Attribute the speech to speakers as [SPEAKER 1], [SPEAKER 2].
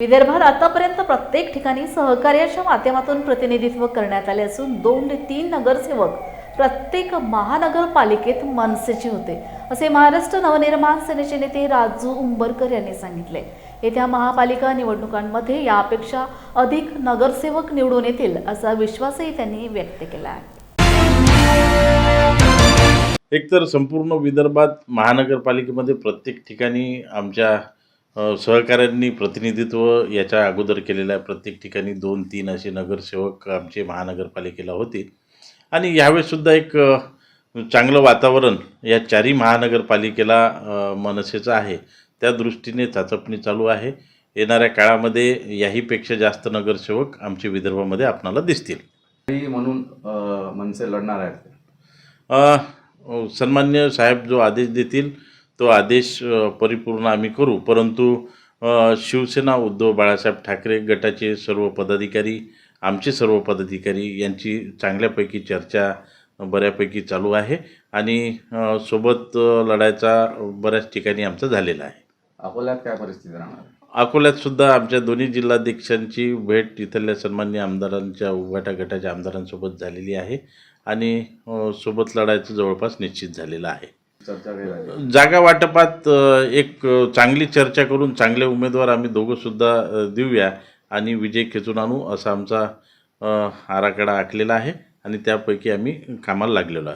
[SPEAKER 1] विदर्भात आतापर्यंत प्रत्येक ठिकाणी सहकार्याच्या माध्यमातून प्रतिनिधित्व करण्यात आले असून दोन ते तीन नगरसेवक प्रत्येक महानगरपालिकेत मनसेचे होते असे महाराष्ट्र नवनिर्माण सेनेचे नेते राजू उंबरकर यांनी सांगितले. येत्या महापालिका निवडणुकांमध्ये यापेक्षा अधिक नगरसेवक निवडून येतील असा विश्वासही त्यांनी व्यक्त केला आहे.
[SPEAKER 2] एकतर संपूर्ण विदर्भात महानगरपालिकेमध्ये प्रत्येक ठिकाणी आमच्या सहकाऱ्यांनी प्रतिनिधित्व याच्या अगोदर केलेलं आहे. प्रत्येक ठिकाणी दोन तीन असे नगरसेवक आमचे महानगरपालिकेला होते. आणि यावेळेससुद्धा एक चांगलं वातावरण या चारही महानगरपालिकेला मनसेचं आहे. त्या दृष्टीने चाचपणी चालू आहे. येणाऱ्या काळामध्ये याहीपेक्षा जास्त नगरसेवक आमच्या विदर्भामध्ये आपणाला दिसतील.
[SPEAKER 3] म्हणून मनसे लढणार आहेत.
[SPEAKER 2] सन्मान्य साहेब जो आदेश देतील तो आदेश परिपूर्ण आम्ही करू. परंतु शिवसेना उद्धव बाळासाहेब ठाकरे गटाचे सर्व पदाधिकारी आमचे सर्व पदाधिकारी यांची चांगल्यापैकी चर्चा बऱ्यापैकी चालू आहे आणि सोबत लढायचा बऱ्याच ठिकाणी आमचा झालेला आहे.
[SPEAKER 3] अकोल्यात काय परिस्थिती राहणार?
[SPEAKER 2] अकोल्यात सुद्धा आमच्या दोन्ही जिल्हाध्यक्षांची भेट इथल्या सन्मान्य आमदारांच्या उभाटा गटाच्या आमदारांसोबत झालेली आहे आणि सोबत लढायचं जवळपास निश्चित झालेलं आहे.
[SPEAKER 3] चर्चा काही
[SPEAKER 2] जागा वाटपात एक चांगली चर्चा करून चांगले उमेदवार आम्ही दोघंसुद्धा अ, देऊया आणि विजय खेचून आणू असा आमचा आराखडा आखलेला आहे आणि त्यापैकी आम्ही कामाला लागलेलो आहे.